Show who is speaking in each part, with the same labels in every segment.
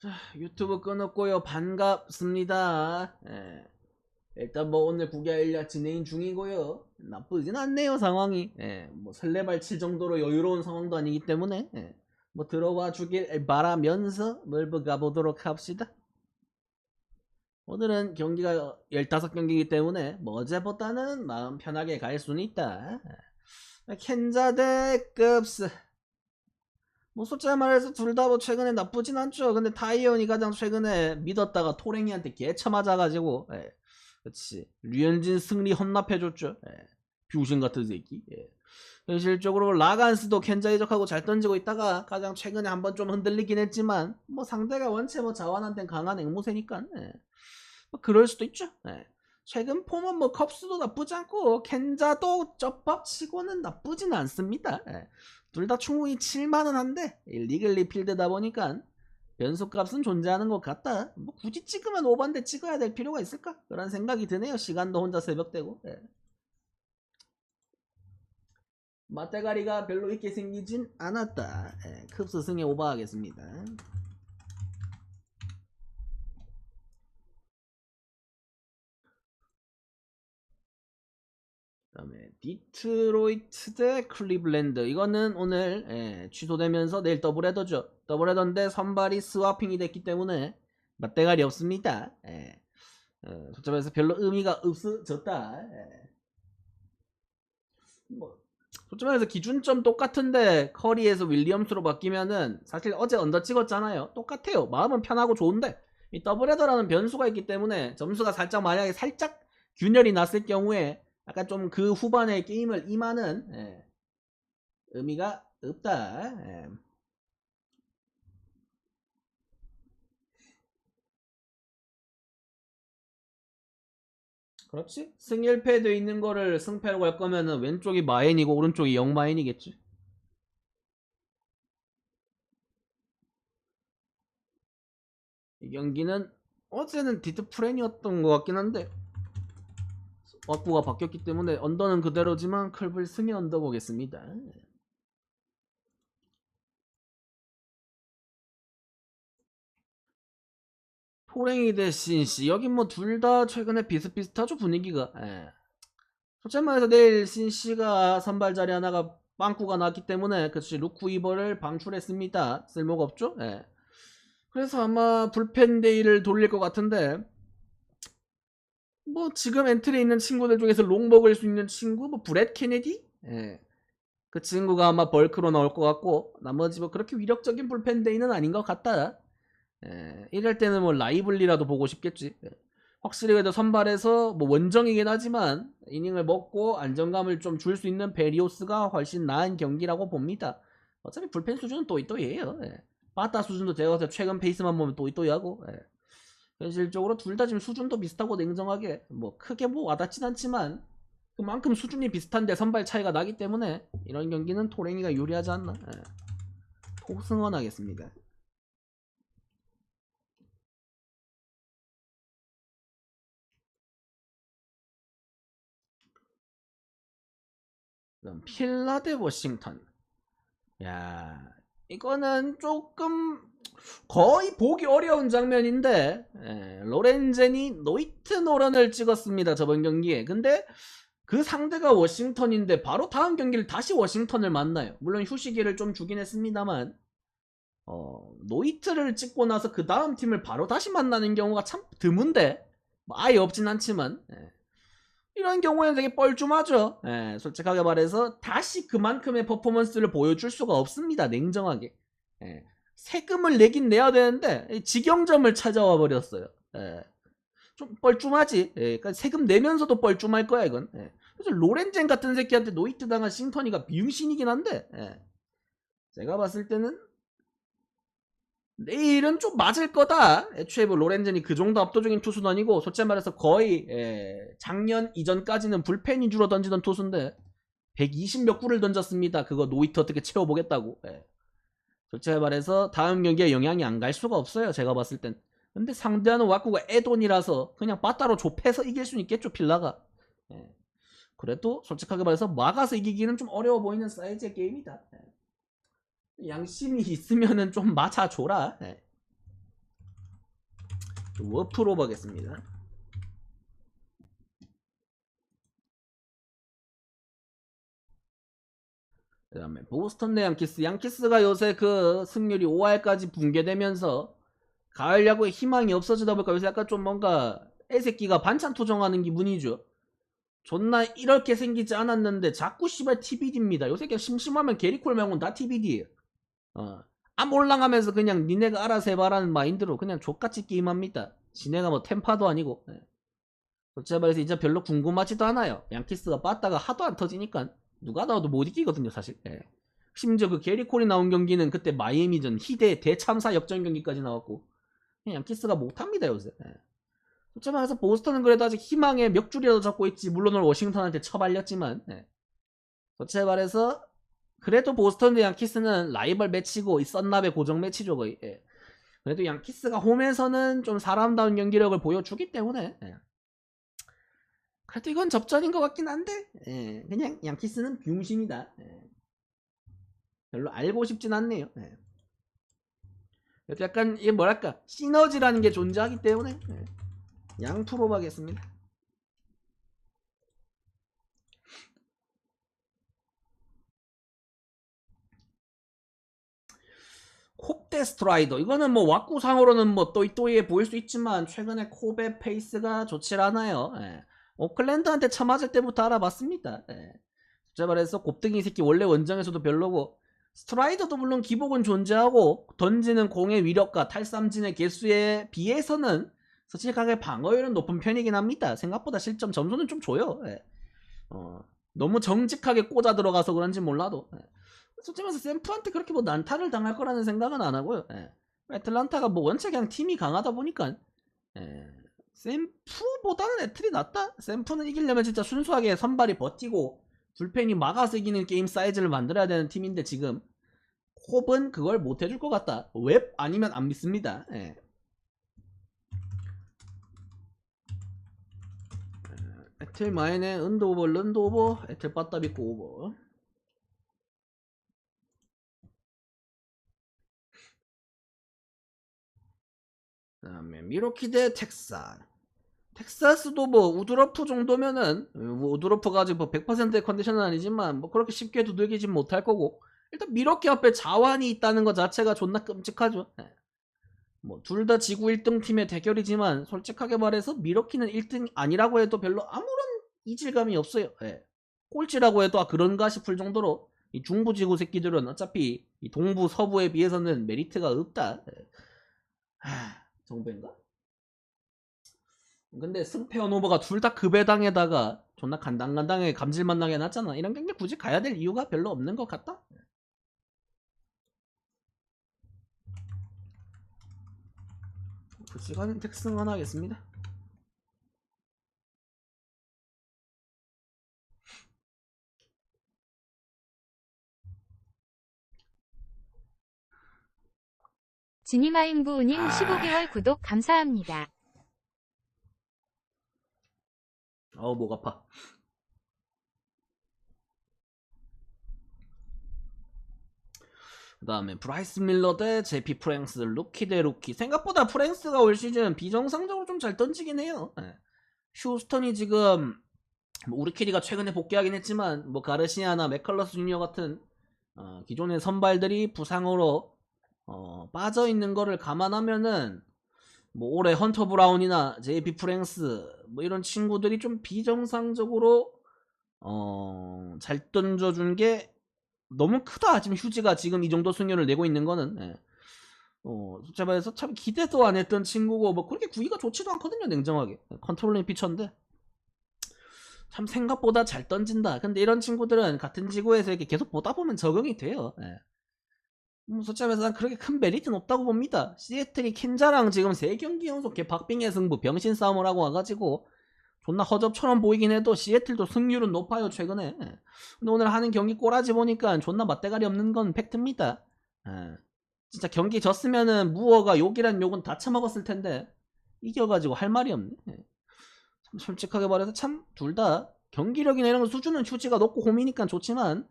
Speaker 1: 자, 유튜브 끊었고요. 반갑습니다. 예. 일단 뭐 오늘 국야 일야 진행 중이고요. 나쁘진 않네요 상황이. 예. 뭐 설레발 칠 정도로 여유로운 상황도 아니기 때문에 예. 뭐 들어와 주길 바라면서 멀브 가보도록 합시다. 오늘은 경기가 15경기이기 때문에 뭐 어제보다는 마음 편하게 갈 수는 있다. 예. 켄자 대 급스. 뭐 솔직히 말해서 둘 다 뭐 최근에 나쁘진 않죠. 근데 타이언이 가장 최근에 믿었다가 토랭이한테 개쳐 맞아가지고 예. 그렇지 류현진 승리 헌납해줬죠. 예. 병신 같은 새끼. 예. 현실적으로 라간스도 켄자 이적하고 잘 던지고 있다가 가장 최근에 한번 좀 흔들리긴 했지만 뭐 상대가 원체 뭐 자완한테는 강한 앵무새니까 예. 뭐 그럴 수도 있죠. 예. 최근 폼은 뭐 컵스도 나쁘지 않고 켄자도 쩝밥 치고는 나쁘진 않습니다. 예. 둘 다 충분히 칠만은 한데 이 리글 리 필드다 보니까 변수값은 존재하는 것 같다. 뭐 굳이 찍으면 5반대 찍어야 될 필요가 있을까? 그런 생각이 드네요. 시간도 혼자 새벽되고. 예. 맞대가리가 별로 있게 생기진 않았다. 예, 컵스 승에 오버하겠습니다. 그다음에 디트로이트 대 클리블랜드 이거는 오늘 예, 취소되면서 내일 더블헤더죠. 더블헤더인데 선발이 스와핑이 됐기 때문에 맞대가리 없습니다. 예. 어, 솔직해서 별로 의미가 없어졌다. 예. 뭐 말해서 기준점 똑같은데 커리에서 윌리엄스로 바뀌면은 사실 어제 언더 찍었잖아요. 똑같아요. 마음은 편하고 좋은데 이 더블헤더라는 변수가 있기 때문에 점수가 살짝 만약에 살짝 균열이 났을 경우에 약간 좀 그 후반에 게임을 임하는 예, 의미가 없다. 예. 그렇지? 승일패 돼 있는 거를 승패로 갈 거면은 왼쪽이 마인이고 오른쪽이 영마인이겠지. 이 경기는 어제는 디트 프렌이었던 것 같긴 한데 왁구가 바뀌었기 때문에 언더는 그대로지만 클블 승의 언더 보겠습니다. 포랭이 대 신 씨 여긴 뭐 둘 다 최근에 비슷비슷하죠 분위기가. 예. 솔직히 말해서 내일 신씨가 선발 자리 하나가 빵꾸가 났기 때문에 그치 루크 이버를 방출했습니다. 쓸모가 없죠. 예. 그래서 아마 불펜 데이를 돌릴 것 같은데 뭐 지금 엔트리에 있는 친구들 중에서 롱 먹을 수 있는 친구 뭐 브렛 케네디 예. 그 친구가 아마 벌크로 나올 것 같고 나머지 뭐 그렇게 위력적인 불펜 데이는 아닌 것 같다 예. 이럴 때는 뭐 라이블리라도 보고 싶겠지 예. 확실히 그래도 선발에서 뭐 원정이긴 하지만 이닝을 먹고 안정감을 좀 줄 수 있는 베리오스가 훨씬 나은 경기라고 봅니다 어차피 불펜 수준은 또이또이에요 예. 빠따 수준도 제가 최근 페이스만 보면 또이또이하고 예. 현실적으로 둘 다 지금 수준도 비슷하고 냉정하게 뭐 크게 뭐 와닿진 않지만 그만큼 수준이 비슷한데 선발 차이가 나기 때문에 이런 경기는 토랭이가 유리하지 않나. 예. 토승원하겠습니다. 그럼 필라 대 워싱턴. 야 이거는 조금 거의 보기 어려운 장면인데 예, 로렌젠이 노이트 노런을 찍었습니다 저번 경기에 근데 그 상대가 워싱턴인데 바로 다음 경기를 다시 워싱턴을 만나요 물론 휴식기를 좀 주긴 했습니다만 어, 노이트를 찍고 나서 그 다음 팀을 바로 다시 만나는 경우가 참 드문데 뭐 아예 없진 않지만 예. 이런 경우에는 되게 뻘쭘하죠 예, 솔직하게 말해서 다시 그만큼의 퍼포먼스를 보여줄 수가 없습니다 냉정하게 예. 세금을 내긴 내야 되는데 직영점을 찾아와 버렸어요. 예. 좀 뻘쭘하지. 예. 그러니까 세금 내면서도 뻘쭘할 거야 이건. 예. 그래서 로렌젠 같은 새끼한테 노이트 당한 싱턴이가 미용신이긴 한데 예. 제가 봤을 때는 내일은 좀 맞을 거다. 애초에 뭐 로렌젠이 그 정도 압도적인 투수는 아니고 솔직히 말해서 거의 예. 작년 이전까지는 불펜이 주로 던지던 투수인데 120몇 구를 던졌습니다. 그거 노이트 어떻게 채워보겠다고. 예. 솔직히 말해서 다음 경기에 영향이 안 갈 수가 없어요. 제가 봤을 땐. 근데 상대하는 와꾸가 에돈이라서 그냥 빠따로 좁혀서 이길 수는 있겠죠. 필라가. 예. 그래도 솔직하게 말해서 막아서 이기기는 좀 어려워 보이는 사이즈의 게임이다. 예. 양심이 있으면은 좀 맞아줘라. 예. 워프로 보겠습니다. 그 다음에 보스턴 대 양키스. 양키스가 요새 그 승률이 5할까지 붕괴되면서 가을 야구에 희망이 없어지다 보니까 요새 약간 좀 뭔가 애새끼가 반찬 투정하는 기분이죠. 존나 이렇게 생기지 않았는데 자꾸 씨발 TBD입니다. 요새 그냥 심심하면 게리콜 말고는 다 TBD예요. 어. 아몰랑하면서 그냥 니네가 알아서 해봐라는 마인드로 그냥 족같이 게임합니다. 지네가 뭐 템파도 아니고. 예. 솔직히 말해서 이제 별로 궁금하지도 않아요. 양키스가 빠따가 하도 안 터지니까 누가 나와도 못 이기거든요, 사실. 예. 심지어 그 게리콜이 나온 경기는 그때 마이애미전 희대 대참사 역전 경기까지 나왔고 그냥 양키스가 못합니다, 요새. 예. 솔직히 말해서 보스턴은 그래도 아직 희망의 몇 줄이라도 잡고 있지. 물론 오늘 워싱턴한테 처발렸지만. 예. 솔직히 말해서 그래도 보스턴 대 양키스는 라이벌 매치고 이 썬납의 고정 매치죠 거의. 예. 그래도 양키스가 홈에서는 좀 사람다운 경기력을 보여주기 때문에 예. 그래도 이건 접전인 것 같긴 한데 예. 그냥 양키스는 비용심이다. 예. 별로 알고 싶진 않네요. 예. 약간 이게 뭐랄까 시너지라는 게 존재하기 때문에 예. 양프로 가겠습니다. 콥대 스트라이더 이거는 뭐 왁구상으로는 뭐 또이또이해 보일 수 있지만 최근에 콥의 페이스가 좋질 않아요. 예. 오클랜드한테 처맞을 때부터 알아봤습니다. 예. 제가 말해서 곱등이 새끼 원래 원정에서도 별로고 스트라이더도 물론 기복은 존재하고 던지는 공의 위력과 탈삼진의 개수에 비해서는 솔직하게 방어율은 높은 편이긴 합니다. 생각보다 실점 점수는 좀 줘요. 예. 어, 너무 정직하게 꽂아 들어가서 그런지 몰라도 예. 솔직히 말해서 샘프한테 그렇게 뭐 난타를 당할 거라는 생각은 안 하고요. 예. 애틀란타가 뭐 원체 그냥 팀이 강하다 보니까 예. 샘프보다는 애틀이 낫다. 샘프는 이기려면 진짜 순수하게 선발이 버티고 불펜이 막아서 이기는 게임 사이즈를 만들어야 되는 팀인데 지금 홉은 그걸 못 해줄 것 같다. 웹 아니면 안 믿습니다. 예. 에틀 마인의 은드 오버 런드 오버 에틀 빠따 비고 오버 다음에 미로키 대 텍산 텍사스도 뭐 우드러프 정도면은 뭐 우드러프가 아직 뭐 100%의 컨디션은 아니지만 뭐 그렇게 쉽게 두들기진 못할 거고 일단 미러키 앞에 자완이 있다는 것 자체가 존나 끔찍하죠. 뭐 둘 다 지구 1등 팀의 대결이지만 솔직하게 말해서 미러키는 1등 아니라고 해도 별로 아무런 이질감이 없어요. 예. 꼴찌라고 해도 아 그런가 싶을 정도로 이 중부 지구 새끼들은 어차피 이 동부 서부에 비해서는 메리트가 없다. 예. 하, 정배인가? 근데 승패 원 오버가 둘 다 급배당에다가 존나 간당간당하게 감질만 나게 났잖아. 이런 경기 굳이 가야 될 이유가 별로 없는 것 같다. 그 시간은 택승 하나 하겠습니다.
Speaker 2: 지니마인부님
Speaker 1: 아.
Speaker 2: 15개월 구독 감사합니다.
Speaker 1: 어우 목 아파. 그 다음에 브라이스 밀러 대 제피 프랭스 루키 대 루키 생각보다 프랭스가 올 시즌 비정상적으로 좀 잘 던지긴 해요 예. 휴스턴이 지금 뭐 우리키리가 최근에 복귀하긴 했지만 뭐 가르시아나 맥컬러스 주니어 같은 어, 기존의 선발들이 부상으로 어, 빠져 있는 거를 감안하면은 뭐 올해 헌터 브라운이나 제이피 프랭스 뭐 이런 친구들이 좀 비정상적으로 어, 잘 던져준 게 너무 크다. 지금 휴지가 지금 이 정도 승률을 내고 있는 거는 예. 어, 솔직히 말해서 참 기대도 안 했던 친구고 뭐 그렇게 구위가 좋지도 않거든요. 냉정하게 컨트롤링 피처인데 참 생각보다 잘 던진다. 근데 이런 친구들은 같은 지구에서 이렇게 계속 보다 보면 적응이 돼요. 예. 뭐 솔직히 난 그렇게 큰 메리트는 없다고 봅니다. 시애틀이 킨자랑 지금 3경기 연속 개 박빙의 승부 병신 싸움을 하고 와가지고 존나 허접처럼 보이긴 해도 시애틀도 승률은 높아요 최근에. 근데 오늘 하는 경기 꼬라지 보니까 존나 맞대가리 없는 건 팩트입니다. 예. 진짜 경기 졌으면은 무어가 욕이란 욕은 다 처먹었을 텐데 이겨가지고 할 말이 없네. 예. 참 솔직하게 말해서 참 둘 다 경기력이나 이런 거 수준은 휴지가 높고 홈이니까 좋지만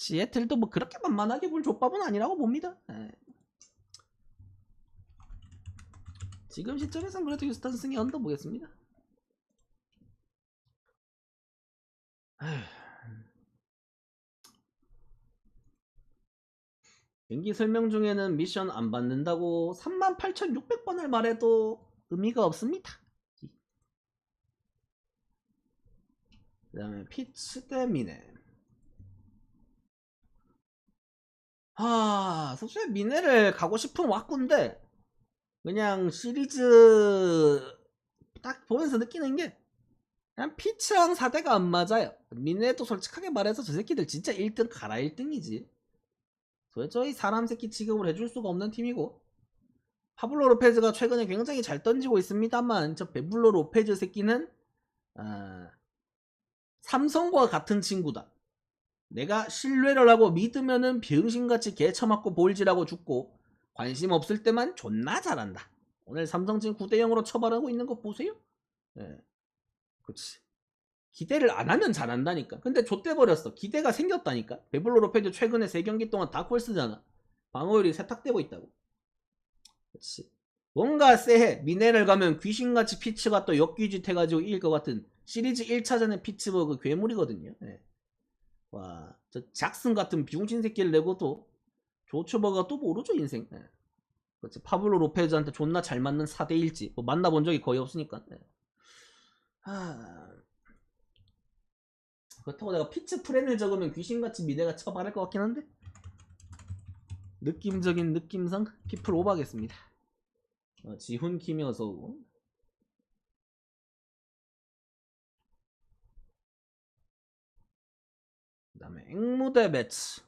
Speaker 1: 시애틀도 뭐 그렇게 만만하게 볼 족밥은 아니라고 봅니다. 예. 지금 시점에선 그래도 휴스턴 승이 언더 보겠습니다. 경기 설명 중에는 미션 안 받는다고 38,600번을 말해도 의미가 없습니다. 그 다음에 피츠 대 미네. 아, 사실 미네를 가고 싶은 왁구인데, 그냥 시리즈 딱 보면서 느끼는 게, 그냥 피츠랑 4대가 안 맞아요. 미네도 솔직하게 말해서 저 새끼들 진짜 1등 가라 1등이지. 도저히 사람 새끼 취급을 해줄 수가 없는 팀이고, 파블로 로페즈가 최근에 굉장히 잘 던지고 있습니다만, 저 베블로 로페즈 새끼는, 아, 삼성과 같은 친구다. 내가 신뢰를 하고 믿으면은 병신같이 개쳐맞고 볼질하고 죽고 관심 없을 때만 존나 잘한다. 오늘 삼성 지금 9대 0으로 처벌하고 있는 거 보세요. 예. 그렇지. 기대를 안 하면 잘한다니까. 근데 좆돼 버렸어. 기대가 생겼다니까. 베블로 로페즈 최근에 3경기 동안 다 콜스잖아. 방어율이 세탁되고 있다고. 그렇지. 뭔가 쎄해. 미네랄 가면 귀신같이 피츠가 또 역귀짓 해가지고 이길 것 같은 시리즈 1차전의 피츠버그 괴물이거든요. 예. 와, 저 잭슨 같은 비용신 새끼를 내고도 조처버가 또 모르죠 인생. 예. 그렇지. 파블로 로페즈한테 존나 잘 맞는 4대1지. 뭐 만나본 적이 거의 없으니까. 예. 하... 그렇다고 내가 피츠 프렌을 적으면 귀신같이 미래가 처발할 것 같긴 한데 느낌적인 느낌상 피플 오버하겠습니다. 어, 지훈 김여서 다음에 앵무 대 매츠.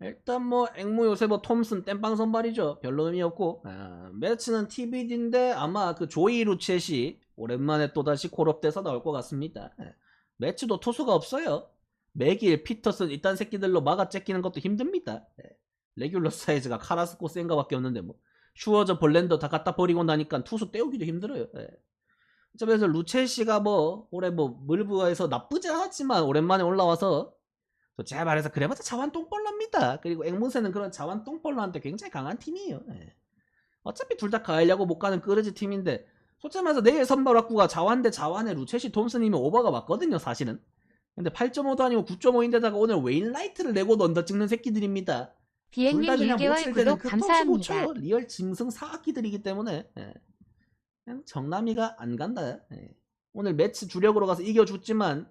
Speaker 1: 일단 뭐 앵무 요새 뭐 톰슨 땜빵 선발이죠. 별로 의미 없고. 아, 매츠는 TBD인데 아마 그 조이 루쳇이 오랜만에 또다시 콜업돼서 나올 것 같습니다. 예. 매츠도 투수가 없어요. 맥일 피터슨 이딴 새끼들로 막아 째끼는 것도 힘듭니다. 예. 레귤러 사이즈가 카라스코 센가 밖에 없는데 뭐. 슈어저 벌렌더 다 갖다 버리고 나니까 투수 떼우기도 힘들어요. 예. 그래서 루첼시가 뭐 올해 뭐 물부에서 나쁘지 않았지만 오랜만에 올라와서 제가 말해서 그래봤자 자완 똥벌러입니다. 그리고 앵무새는 그런 자완 똥벌러한테 굉장히 강한 팀이에요. 예. 어차피 둘 다 가려고 못 가는 끄르지 팀인데 솔직히 말해서 내일 선발 확구가 자완 대 자완의 루체시 톰슨이면 오버가 맞거든요 사실은. 근데 8.5도 아니고 9.5인데다가 오늘 웨인라이트를 내고 던져 찍는 새끼들입니다.
Speaker 2: 비행님
Speaker 1: 둘다 그냥 못
Speaker 2: 1개월
Speaker 1: 칠 때는
Speaker 2: 구독
Speaker 1: 그못
Speaker 2: 감사합니다.
Speaker 1: 리얼 짐승 사악기들이기 때문에 예. 그냥 정남이가 안 간다. 예. 오늘 매치 주력으로 가서 이겨줬지만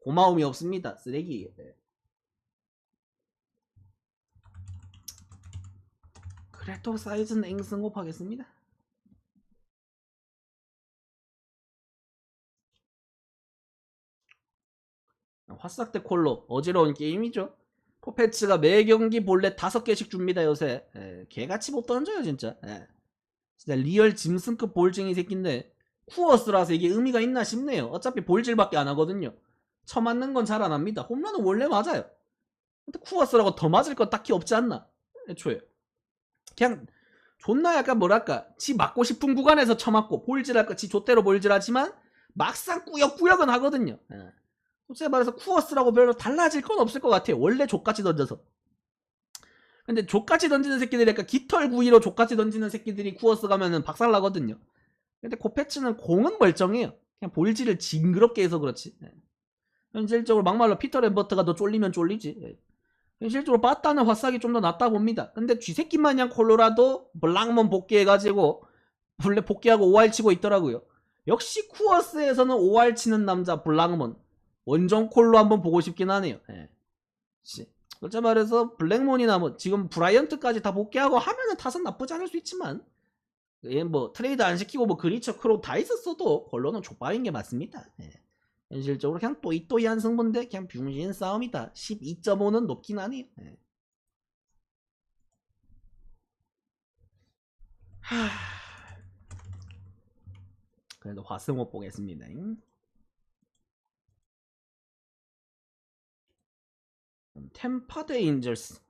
Speaker 1: 고마움이 없습니다. 쓰레기. 예. 그래도 사이즈는 앵승업 하겠습니다. 화싹 대 콜로 어지러운 게임이죠. 포페츠가 매 경기 볼넷 다섯 개씩 줍니다 요새. 예, 개같이 못 던져요 진짜. 예. 진짜 리얼 짐승급 볼증이 새끼인데 쿠어스라서 이게 의미가 있나 싶네요. 어차피 볼질밖에 안 하거든요. 쳐맞는 건 잘 안 합니다. 홈런은 원래 맞아요. 근데 쿠어스라고 더 맞을 건 딱히 없지 않나? 애초에. 그냥 존나 약간 뭐랄까 지 맞고 싶은 구간에서 쳐맞고 볼질할 거지 좆대로 볼질하지만 막상 꾸역꾸역은 하거든요. 예. 솔직히 말해서 쿠어스라고 별로 달라질 건 없을 것 같아요. 원래 족같이 던져서. 근데 족같이 던지는 새끼들이 약간 깃털 구이로 족같이 던지는 새끼들이 쿠어스 가면은 박살나거든요. 근데 코페츠는 공은 멀쩡해요. 그냥 볼질을 징그럽게 해서 그렇지. 예. 현실적으로 막말로 피터 램버트가 더 쫄리면 쫄리지. 예. 현실적으로 빠따는 화싹이 좀 더 낫다 봅니다. 근데 쥐새끼 마냥 콜로라도 블랑먼 복귀해가지고 원래 복귀하고 5할 치고 있더라고요. 역시 쿠어스에서는 5할 치는 남자 블랑먼 원정 콜로 한번 보고 싶긴 하네요. 예. 씨. 솔직히 말해서 블랙몬이나 뭐 지금 브라이언트까지 다 복귀하고 하면은 탓은 나쁘지 않을 수 있지만 얘뭐 트레이드 안 시키고 뭐 그리처 크로 다 있었어도 콜로는 족바인 게 맞습니다. 예. 현실적으로 그냥 또이또이한 승부인데 그냥 병신 싸움이다. 12.5는 높긴 하네요. 예. 하... 그래도 화승호 보겠습니다. 템파 대 인절스.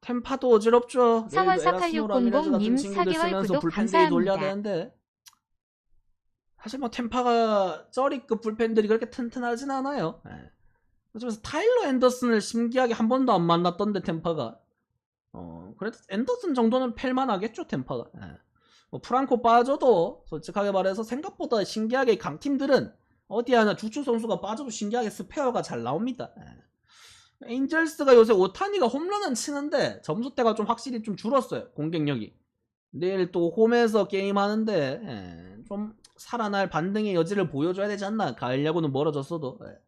Speaker 1: 템파도 어지럽죠.
Speaker 2: 성원
Speaker 1: 내일도 에라스노
Speaker 2: 48600
Speaker 1: 라미레즈 같은
Speaker 2: 님
Speaker 1: 친구들
Speaker 2: 4개월
Speaker 1: 쓰면서
Speaker 2: 구독 감사합니다.
Speaker 1: 되는데 사실 뭐 템파가 쩌리급 불펜들이 그렇게 튼튼하진 않아요. 예. 그래서 타일러 앤더슨을 신기하게 한 번도 안 만났던데 템파가 어 그래도 앤더슨 정도는 팰만 하겠죠 템파가. 예. 뭐 프랑코 빠져도 솔직하게 말해서 생각보다 신기하게 강팀들은 어디 하나 주축 선수가 빠져도 신기하게 스페어가 잘 나옵니다. 예. 엔젤스가 요새 오타니가 홈런은 치는데 점수대가 좀 확실히 좀 줄었어요. 공격력이. 내일 또 홈에서 게임하는데 예, 좀 살아날 반등의 여지를 보여줘야 되지 않나. 가을 야구는 멀어졌어도. 예.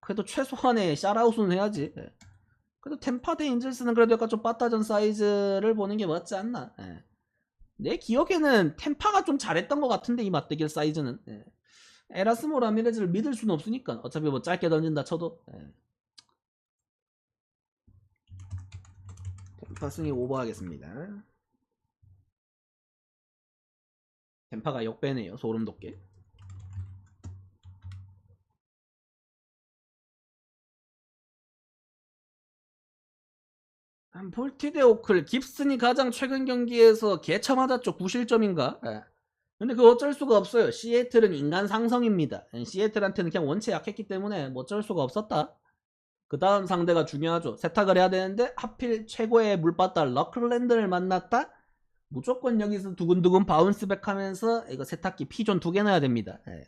Speaker 1: 그래도 최소한의 샤라웃은 해야지. 예. 그래도 템파 대 엔젤스는 그래도 약간 좀 빠따전 사이즈를 보는 게 맞지 않나. 예. 내 기억에는 템파가 좀 잘했던 것 같은데 이 맞대결 사이즈는. 예. 에라스모 라미레즈를 믿을 수는 없으니까 어차피 뭐 짧게 던진다 쳐도. 예. 템파 승이 오버하겠습니다. 템파가 역배네요. 소름 돋게. 한 볼티데 오클 깁슨이 가장 최근 경기에서 개차 맞았죠 9실점인가 예. 근데 그 어쩔 수가 없어요 시애틀은 인간 상성입니다 예, 시애틀한테는 그냥 원체 약했기 때문에 뭐 어쩔 수가 없었다 그 다음 상대가 중요하죠 세탁을 해야 되는데 하필 최고의 물바다 러클랜드를 만났다 무조건 여기서 두근두근 바운스백 하면서 이거 세탁기 피존 두 개 넣어야 됩니다 예.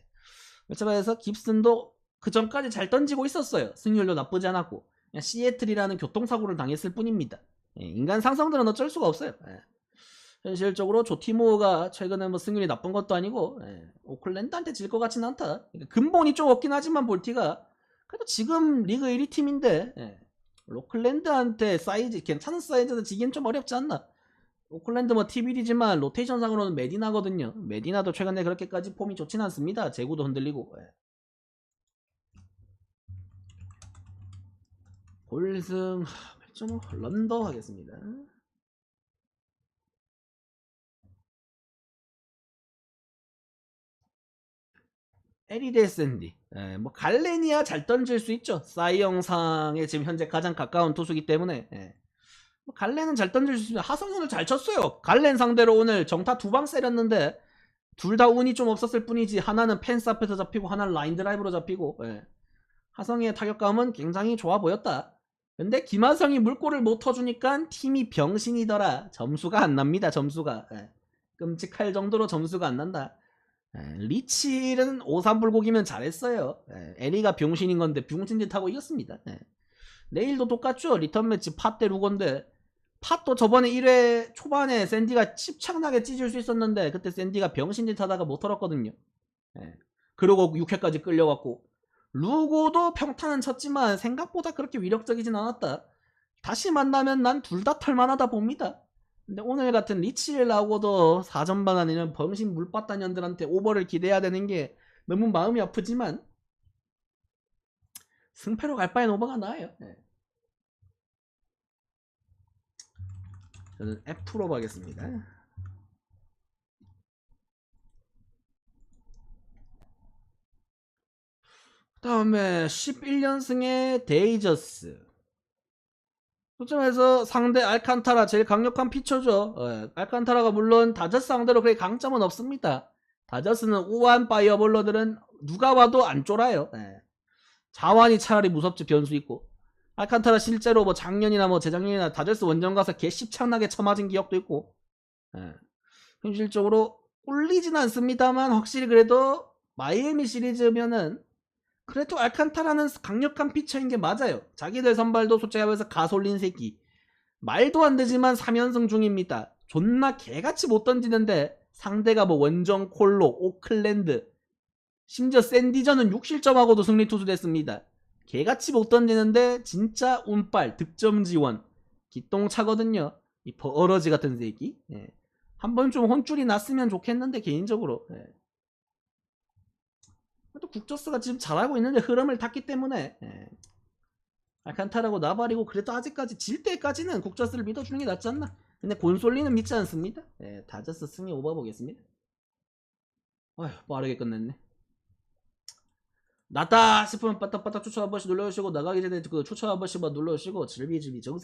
Speaker 1: 그래서 깁슨도 그 전까지 잘 던지고 있었어요 승률도 나쁘지 않았고 시애틀이라는 교통사고를 당했을 뿐입니다. 예, 인간 상성들은 어쩔 수가 없어요. 예. 현실적으로 조티모가 최근에 뭐 승률이 나쁜 것도 아니고 예, 오클랜드한테 질 것 같진 않다. 그러니까 근본이 좀 없긴 하지만 볼티가 그래도 지금 리그 1위 팀인데 예, 오클랜드한테 사이즈 괜찮은 사이즈도 지긴 좀 어렵지 않나. 오클랜드 뭐 TBD지만 로테이션상으로는 메디나거든요. 메디나도 최근에 그렇게까지 폼이 좋진 않습니다. 제구도 흔들리고. 예. 골승 좀 런더 하겠습니다. 에리데 샌디. 예, 뭐 갈렌이야 잘 던질 수 있죠. 사이 영상에 지금 현재 가장 가까운 투수기 때문에. 예. 뭐 갈렌은 잘 던질 수 있습니다. 하성현을 잘 쳤어요. 갈렌 상대로 오늘 정타 두 방 세렸는데 둘 다 운이 좀 없었을 뿐이지 하나는 펜스 앞에서 잡히고 하나는 라인 드라이브로 잡히고. 예. 하성의 타격감은 굉장히 좋아 보였다. 근데 김하성이 물꼬를 못 터주니까 팀이 병신이더라. 점수가 안 납니다. 점수가. 예. 끔찍할 정도로 점수가 안 난다. 예, 리치는 오삼불고기면 잘했어요. 예, 에리가 병신인 건데 병신 짓 하고 이겼습니다. 예. 내일도 똑같죠. 리턴 매치 팟대 루건데 팟도 저번에 1회 초반에 샌디가 집착나게 찢을 수 있었는데 그때 샌디가 병신짓 하다가 못 털었거든요. 예. 그리고 6회까지 끌려갔고 루고도 평타는 쳤지만 생각보다 그렇게 위력적이진 않았다. 다시 만나면 난 둘 다 털만하다 봅니다. 근데 오늘 같은 리치를 나오고도 4전반 아니면 범신 물바다년들한테 오버를 기대해야 되는 게 너무 마음이 아프지만 승패로 갈 바엔 오버가 나아요. 네. 저는 F로 가겠습니다. 다음에 11연승의 데이저스. 그점에서 상대 알칸타라 제일 강력한 피처죠. 예, 알칸타라가 물론 다저스 상대로 그렇게 강점은 없습니다. 다저스는 우한 파이어볼러들은 누가 와도 안 쫄아요. 예. 자완이 차라리 무섭지 변수 있고. 알칸타라 실제로 뭐 작년이나 뭐 재작년이나 다저스 원정 가서 개 십창나게 쳐맞은 기억도 있고. 예. 현실적으로 꿀리진 않습니다만 확실히 그래도 마이애미 시리즈면은 그래도 알칸타라는 강력한 피처인 게 맞아요. 자기들 선발도 솔직히 말해서 가솔린 새끼. 말도 안 되지만 3연승 중입니다. 존나 개같이 못 던지는데 상대가 뭐 원정 콜로, 오클랜드, 심지어 샌디전은 6실점하고도 승리 투수 됐습니다. 개같이 못 던지는데 진짜 운빨, 득점 지원, 기똥차거든요. 이 버러지 같은 새끼. 예. 한번 좀 혼줄이 났으면 좋겠는데 개인적으로. 예. 또 국저스가 지금 잘하고 있는데 흐름을 탔기 때문에 예. 알칸타라고 나발이고 그래도 아직까지 질 때까지는 국저스를 믿어주는 게 낫지 않나 근데 곤솔리는 믿지 않습니다 예, 다저스 승리 오버 보겠습니다 아휴 빠르게 끝냈네 낫다 싶으면 빠딱빠딱 추천 한 번씩 눌러주시고 나가기 전에 그 추천 한 번씩만 눌러주시고 질비질비 정상